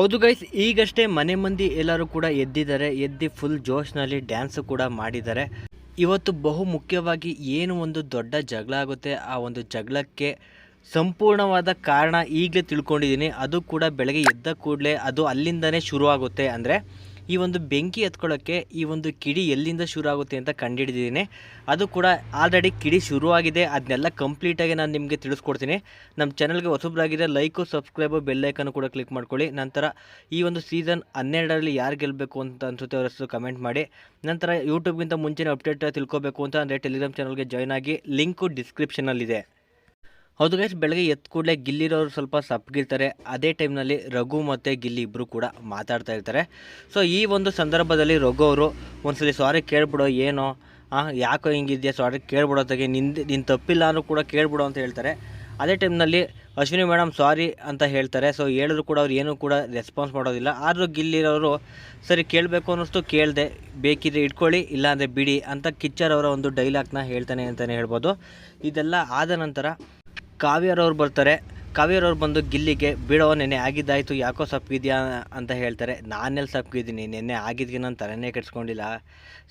ಹೌದು ಗೈಸ್ ಈಗಷ್ಟೇ ಮನೆ ಮಂದಿ ಎಲ್ಲರೂ ಕೂಡ ಎದ್ದಿದ್ದಾರೆ. ಎದ್ದು ಫುಲ್ ಜೋಶ್ನಲ್ಲಿ ಡ್ಯಾನ್ಸು ಕೂಡ ಮಾಡಿದ್ದಾರೆ. ಇವತ್ತು ಬಹು ಮುಖ್ಯವಾಗಿ ಏನು ಒಂದು ದೊಡ್ಡ ಜಗಳ ಆಗುತ್ತೆ, ಆ ಒಂದು ಜಗಳಕ್ಕೆ ಸಂಪೂರ್ಣವಾದ ಕಾರಣ ಈಗಲೇ ತಿಳ್ಕೊಂಡಿದ್ದೀನಿ. ಅದು ಕೂಡ ಬೆಳಗ್ಗೆ ಎದ್ದ ಕೂಡಲೇ ಅದು ಅಲ್ಲಿಂದನೇ ಶುರುವಾಗುತ್ತೆ. ಅಂದರೆ ಈ ಒಂದು ಬೆಂಕಿ ಎತ್ಕೊಳ್ಳೋಕ್ಕೆ ಈ ಒಂದು ಕಿಡಿ ಎಲ್ಲಿಂದ ಶುರು ಆಗುತ್ತೆ ಅಂತ ಕಂಡುಹಿಡಿದಿದ್ದೀನಿ. ಅದು ಕೂಡ ಆಲ್ರೆಡಿ ಕಿಡಿ ಶುರುವಾಗಿದೆ ಅದನ್ನೆಲ್ಲ ಕಂಪ್ಲೀಟಾಗಿ ನಾನು ನಿಮಗೆ ತಿಳಿಸ್ಕೊಡ್ತೀನಿ. ನಮ್ಮ ಚಾನಲ್ಗೆ ಹೊಸಬ್ರಾಗಿದೆ ಲೈಕು ಸಬ್ಸ್ಕ್ರೈಬು ಬೆಲ್ಲೈಕನ್ನು ಕೂಡ ಕ್ಲಿಕ್ ಮಾಡ್ಕೊಳ್ಳಿ. ನಂತರ ಈ ಒಂದು ಸೀಸನ್ ಹನ್ನೆರಡರಲ್ಲಿ ಯಾರು ಗೆಲ್ಲಬೇಕು ಅಂತ ಅನ್ಸುತ್ತೆ ಅವರ ಹೆಸರು ಕಮೆಂಟ್ ಮಾಡಿ. ನಂತರ ಯೂಟ್ಯೂಬ್ಗಿಂತ ಮುಂಚೆನೇ ಅಪ್ಡೇಟ್ ತಿಳ್ಕೊಬೇಕು ಅಂತ ಅಂದರೆ ಟೆಲಿಗ್ರಾಮ್ ಚಾನಲ್ಗೆ ಜಾಯ್ನ್ ಆಗಿ ಲಿಂಕು ಡಿಸ್ಕ್ರಿಪ್ಷನಲ್ಲಿದೆ ಹೌದು ಗೈಸ್ ಬೆಳಗ್ಗೆ ಎತ್ ಕೂಡಲೇ ಗಿಲ್ಲಿರೋರು ಸ್ವಲ್ಪ ಸಪ್ಗಿರ್ತಾರೆ ಅದೇ ಟೈಮ್ನಲ್ಲಿ ರಘು ಮತ್ತು ಗಿಲ್ಲಿ ಇಬ್ಬರು ಕೂಡ ಮಾತಾಡ್ತಾ ಇರ್ತಾರೆ. ಸೊ ಈ ಒಂದು ಸಂದರ್ಭದಲ್ಲಿ ರಘು ಅವರು ಒಂದ್ಸಲಿ ಸಾರಿ ಕೇಳ್ಬಿಡೋ, ಏನೋ ಯಾಕೋ ಹಿಂಗಿದೆಯಾ ಸಾರಿ ಕೇಳ್ಬಿಡೋ ತಗೆ ನಿಂದು ನಿನ್ನ ತಪ್ಪಿಲ್ಲ ಅಂದರೂ ಕೂಡ ಕೇಳ್ಬಿಡು ಅಂತ ಹೇಳ್ತಾರೆ. ಅದೇ ಟೈಮ್ನಲ್ಲಿ ಅಶ್ವಿನಿ ಮೇಡಮ್ ಸಾರಿ ಅಂತ ಹೇಳ್ತಾರೆ. ಸೊ ಹೇಳಿದ್ರು ಕೂಡ ಅವ್ರು ಏನೂ ಕೂಡ ರೆಸ್ಪಾನ್ಸ್ ಮಾಡೋದಿಲ್ಲ. ಆದರೂ ಗಿಲ್ಲಿರೋರು, ಸರಿ ಕೇಳಬೇಕು ಅನ್ನಿಸ್ತು ಕೇಳಿದೆ. ಬೇಕಿದ್ರೆ ಇಟ್ಕೊಳ್ಳಿ, ಇಲ್ಲಾಂದರೆ ಬಿಡಿ ಅಂತ ಕಿಚ್ಚರ್ ಅವರ ಒಂದು ಡೈಲಾಗ್ನ ಹೇಳ್ತಾನೆ ಅಂತಲೇ ಹೇಳ್ಬೋದು. ಇದೆಲ್ಲ ಆದ ನಂತರ ಕಾವ್ಯರವ್ರು ಬರ್ತಾರೆ. ಕಾವ್ಯರವ್ರು ಬಂದು ಗಿಲ್ಲಿಗೆ ಬಿಡೋ ನೆನೆ ಆಗಿದ್ದಾಯಿತು, ಯಾಕೋ ಸಪ್ಪಿದ್ಯಾ ಅಂತ ಹೇಳ್ತಾರೆ. ನಾನೆಲ್ಲಿ ಸಪ್ಪಿದ್ದೀನಿ ನೆನ್ನೆ ಆಗಿದ್ಗೆ ನಾನು ತಲೆನೇ ಕೆಡ್ಸ್ಕೊಂಡಿಲ್ಲ.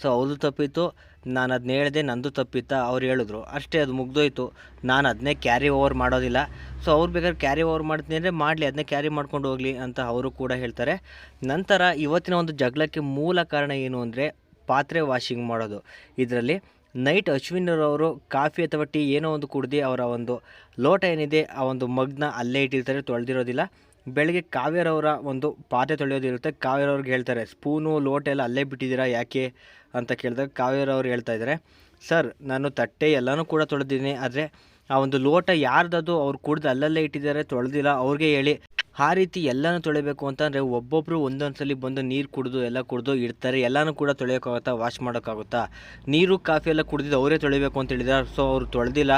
ಸೊ ಅವ್ರದ್ದು ತಪ್ಪಿತ್ತು, ನಾನು ಅದನ್ನ ಹೇಳಿದೆ, ನಂದು ತಪ್ಪಿತ್ತ? ಅವ್ರು ಹೇಳಿದ್ರು. ಅಷ್ಟೇ, ಅದು ಮುಗ್ದೋಯ್ತು. ನಾನು ಅದನ್ನೇ ಕ್ಯಾರಿ ಓವರ್ ಮಾಡೋದಿಲ್ಲ. ಸೊ, ಅವ್ರು ಬೇಕಾದ್ರೆ ಕ್ಯಾರಿ ಓವರ್ ಮಾಡ್ತೀನಿ ಅಂದರೆ ಮಾಡಲಿ ಅದನ್ನೇ ಕ್ಯಾರಿ ಮಾಡ್ಕೊಂಡು ಹೋಗಲಿ ಅಂತ ಅವರು ಕೂಡ ಹೇಳ್ತಾರೆ. ನಂತರ, ಇವತ್ತಿನ ಒಂದು ಜಗಳಕ್ಕೆ ಮೂಲ ಕಾರಣ ಏನು ಅಂದರೆ ಪಾತ್ರೆ ವಾಷಿಂಗ್ ಮಾಡೋದು. ಇದರಲ್ಲಿ ನೈಟ್ ಅಶ್ವಿನರವರು ಕಾಫಿ ಅಥವಾ ಟೀ ಏನೋ ಒಂದು ಕುಡ್ದು ಅವರ ಒಂದು ಲೋಟ ಏನಿದೆ, ಆ ಒಂದು ಮಗ್ನ ಅಲ್ಲೇ ಇಟ್ಟಿರ್ತಾರೆ, ತೊಳೆದಿರೋದಿಲ್ಲ. ಬೆಳಗ್ಗೆ ಕಾವ್ಯರವರ ಒಂದು ಪಾತ್ರೆ ತೊಳೆಯೋದಿರುತ್ತೆ. ಕಾವ್ಯರವ್ರಿಗೆ ಹೇಳ್ತಾರೆ, ಸ್ಪೂನು, ಲೋಟ ಎಲ್ಲ ಅಲ್ಲೇ ಬಿಟ್ಟಿದ್ದೀರಾ, ಯಾಕೆ? ಅಂತ ಕೇಳಿದಾಗ ಕಾವ್ಯರವ್ರು ಹೇಳ್ತಾ ಇದ್ದಾರೆ, ಸರ್, ನಾನು ತಟ್ಟೆ ಎಲ್ಲನೂ ಕೂಡ ತೊಳೆದಿದ್ದೀನಿ, ಆದರೆ ಆ ಒಂದು ಲೋಟ ಯಾರ್ದದು? ಅವ್ರು ಕುಡ್ದು ಅಲ್ಲಲ್ಲೇ ಇಟ್ಟಿದ್ದಾರೆ, ತೊಳೆದಿಲ್ಲ. ಅವ್ರಿಗೆ ಹೇಳಿ ಆ ರೀತಿ ಎಲ್ಲನೂ ತೊಳಿಬೇಕು ಅಂತಂದರೆ ಒಬ್ಬೊಬ್ಬರು ಒಂದೊಂದು ಸಲ ಬಂದು ನೀರು ಕುಡಿದು ಎಲ್ಲ ಕುಡಿದು ಇಡ್ತಾರೆ. ಎಲ್ಲನೂ ಕೂಡ ತೊಳೆಯೋಕ್ಕಾಗುತ್ತಾ? ವಾಶ್ ಮಾಡೋಕ್ಕಾಗುತ್ತಾ? ನೀರು, ಕಾಫಿ ಎಲ್ಲ ಕುಡಿದಿದ್ದು ಅವರೇ ತೊಳಿಬೇಕು ಅಂತ ಹೇಳಿದ್ದಾರೆ. ಸೊ ಅವರು ತೊಳೆದಿಲ್ಲ.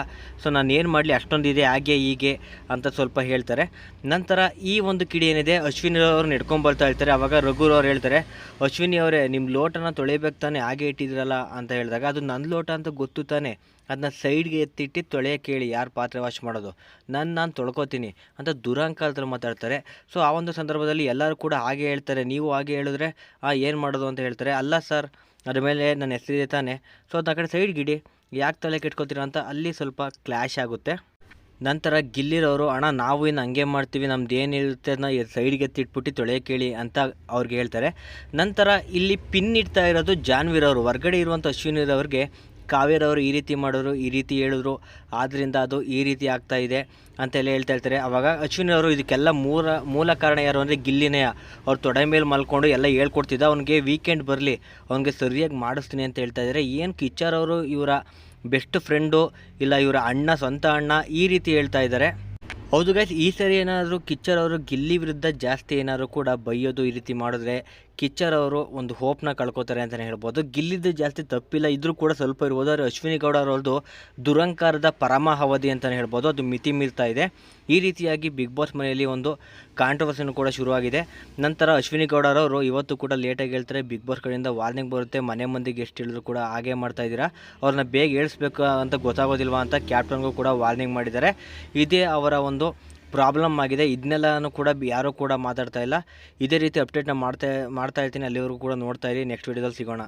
ಸೊ ನಾನು ಏನು ಮಾಡಲಿ? ಅಷ್ಟೊಂದು ಇದೆ, ಹಾಗೆ, ಹೀಗೆ ಅಂತ ಸ್ವಲ್ಪ ಹೇಳ್ತಾರೆ. ನಂತರ ಈ ಒಂದು ಕಿಡಿ ಏನಿದೆ? ಅಶ್ವಿನಿ ಅವರು ನಡ್ಕೊಂಬರ್ತಾ ಇರ್ತಾರೆ ಅವಾಗ ರಘುರ್ ಅವ್ರು ಹೇಳ್ತಾರೆ, ಅಶ್ವಿನಿ ಅವರೇ ನಿಮ್ಮ ಲೋಟನ ತೊಳಿಬೇಕು ತಾನೆ? ಹಾಗೆ ಇಟ್ಟಿದ್ರಲ್ಲ? ಅಂತ ಹೇಳಿದಾಗ, ಅದು ನನ್ನ ಲೋಟ ಅಂತ ಗೊತ್ತು ತಾನೆ? ಅದನ್ನ ಸೈಡ್ಗೆ ಎತ್ತಿಟ್ಟು ತೊಳೆಯೋಕೆ ಕೇಳಿ ಯಾರು ಪಾತ್ರೆ ವಾಶ್ ಮಾಡೋದು? ನಾನು ನಾನು ತೊಳ್ಕೊತೀನಿ ಅಂತ ದುರಂಕಾಲದಲ್ಲಿ ಮಾತಾಡ್ತಾರೆ. ಸೊ ಆ ಒಂದು ಸಂದರ್ಭದಲ್ಲಿ ಎಲ್ಲರೂ ಕೂಡ ಹಾಗೆ ಹೇಳ್ತಾರೆ. ನೀವು ಹಾಗೆ ಹೇಳಿದ್ರೆ, ಆ, ಏನು ಮಾಡೋದು ಅಂತ ಹೇಳ್ತಾರೆ. ಅಲ್ಲ ಸರ್, ಅದ್ರ ಮೇಲೆ ನನ್ನ ಹೆಸರಿದೆ ತಾನೆ. ಸೊ ಅದು ಆ ಕಡೆ ಸೈಡ್ಗಿಡಿ ಯಾಕೆ ತಲೆ ಕೆಟ್ಕೋತೀರಾ ಅಂತ ಅಲ್ಲಿ ಸ್ವಲ್ಪ ಕ್ಲ್ಯಾಶ್ ಆಗುತ್ತೆ. ನಂತರ ಗಿಲ್ಲಿರೋರು ಅಣ್ಣ, ನಾವು ಇನ್ನು ಹಂಗೆ ಮಾಡ್ತೀವಿ, ನಮ್ದು ಏನಿರುತ್ತೆ ಅದನ್ನ ಸೈಡ್ಗೆ ಎತ್ತಿಟ್ಬಿಟ್ಟು ತೊಳೆಯೋಕೆ ಕೇಳಿ ಅಂತ ಅವ್ರಿಗೆ ಹೇಳ್ತಾರೆ. ನಂತರ ಇಲ್ಲಿ ಪಿನ್ ಇಡ್ತಾ ಇರೋದು ಜಾನ್ವೀರವರು. ಹೊರ್ಗಡೆ ಇರುವಂಥ ಅಶ್ವಿನಿರವ್ರಿಗೆ ಕಾವ್ಯರವರು ಈ ರೀತಿ ಮಾಡಿದ್ರು, ಈ ರೀತಿ ಹೇಳಿದ್ರು ಆದ್ದರಿಂದ ಅದು ಈ ರೀತಿ ಆಗ್ತಾ ಇದೆ ಅಂತೆಲ್ಲ ಹೇಳ್ತಾ ಇರ್ತಾರೆ. ಅವಾಗ ಅಶ್ವಿನಿ ಅವರು ಇದಕ್ಕೆಲ್ಲ ಮೂಲ ಮೂಲ ಕಾರಣ ಯಾರು ಅಂದರೆ ಗಿಲ್ಲಿನೇ. ಅವ್ರು ತೊಡೆ ಮೇಲೆ ಮಲ್ಕೊಂಡು ಎಲ್ಲ ಹೇಳ್ಕೊಡ್ತಿದ್ದ. ಅವನಿಗೆ ವೀಕೆಂಡ್ ಬರಲಿ, ಅವ್ನಿಗೆ ಸರಿಯಾಗಿ ಮಾಡಿಸ್ತೀನಿ ಅಂತ ಹೇಳ್ತಾ ಇದ್ದಾರೆ. ಏನು ಕಿಚ್ಚರ್ ಅವರು ಇವರ ಬೆಸ್ಟ್ ಫ್ರೆಂಡು ಇಲ್ಲ ಇವರ ಅಣ್ಣ, ಸ್ವಂತ ಅಣ್ಣ, ಈ ರೀತಿ ಹೇಳ್ತಾ ಇದ್ದಾರೆ. ಹೌದು ಗೈಸ್ ಈ ಸರಿ ಏನಾದರೂ ಕಿಚ್ಚರ್ ಅವರು ಗಿಲ್ಲಿ ವಿರುದ್ಧ ಜಾಸ್ತಿ ಏನಾದರೂ ಕೂಡ ಬೈಯೋದು ಈ ರೀತಿ ಮಾಡಿದ್ರೆ ಕಿಚ್ಚರ್ ಅವರು ಒಂದು ಹೋಪ್ನ ಕಳ್ಕೊತಾರೆ ಅಂತಲೇ ಹೇಳ್ಬೋದು. ಗಿಲ್ಲಿದ್ದು ಜಾಸ್ತಿ ತಪ್ಪಿಲ್ಲ, ಇದ್ರೂ ಕೂಡ ಸ್ವಲ್ಪ ಇರ್ಬೋದು ಆದರೆ ಅಶ್ವಿನಿ ಗೌಡ ಅವರದ್ದು ದುರಂಕಾರದ ಪರಮ ಅವಧಿ ಅಂತಲೇ ಹೇಳ್ಬೋದು. ಅದು ಮಿತಿ ಮೀರ್ತಾ ಇದೆ. ಈ ರೀತಿಯಾಗಿ ಬಿಗ್ ಬಾಸ್ ಮನೆಯಲ್ಲಿ ಒಂದು ಕಾಂಟ್ರವರ್ಸಿನೂ ಕೂಡ ಶುರುವಾಗಿದೆ. ನಂತರ ಅಶ್ವಿನಿ ಗೌಡರವರು ಇವತ್ತು ಕೂಡ ಲೇಟಾಗಿ ಹೇಳ್ತಾರೆ ಬಿಗ್ ಬಾಸ್ ಕಡೆಯಿಂದ ವಾರ್ನಿಂಗ್ ಬರುತ್ತೆ, ಮನೆ ಮಂದಿಗೆ ಎಷ್ಟು ಹೇಳಿದ್ರು ಕೂಡ ಹಾಗೆ ಮಾಡ್ತಾ ಇದ್ದೀರಾ. ಅವ್ರನ್ನ ಬೇಗ ಹೇಳಿಸ್ಬೇಕು ಅಂತ ಗೊತ್ತಾಗೋದಿಲ್ವಾ ಅಂತ ಕ್ಯಾಪ್ಟನ್ಗೂ ಕೂಡ ವಾರ್ನಿಂಗ್ ಮಾಡಿದ್ದಾರೆ. ಇದೇ ಅವರ ಒಂದು ಪ್ರಾಬ್ಲಮ್ ಆಗಿದೆ. ಇದನ್ನೆಲ್ಲನೂ ಕೂಡ ಯಾರೂ ಕೂಡ ಮಾತಾಡ್ತಾ ಇಲ್ಲ. ಇದೇ ರೀತಿ ಅಪ್ಡೇಟ್ನ ಮಾಡ್ತಾ ಮಾಡ್ತಾ ಇರ್ತೀನಿ. ಅಲ್ಲಿವರೆಗೂ ಕೂಡ ನೋಡ್ತಾ ಇರಿ. ನೆಕ್ಸ್ಟ್ ವೀಡಿಯೋದಲ್ಲಿ ಸಿಗೋಣ.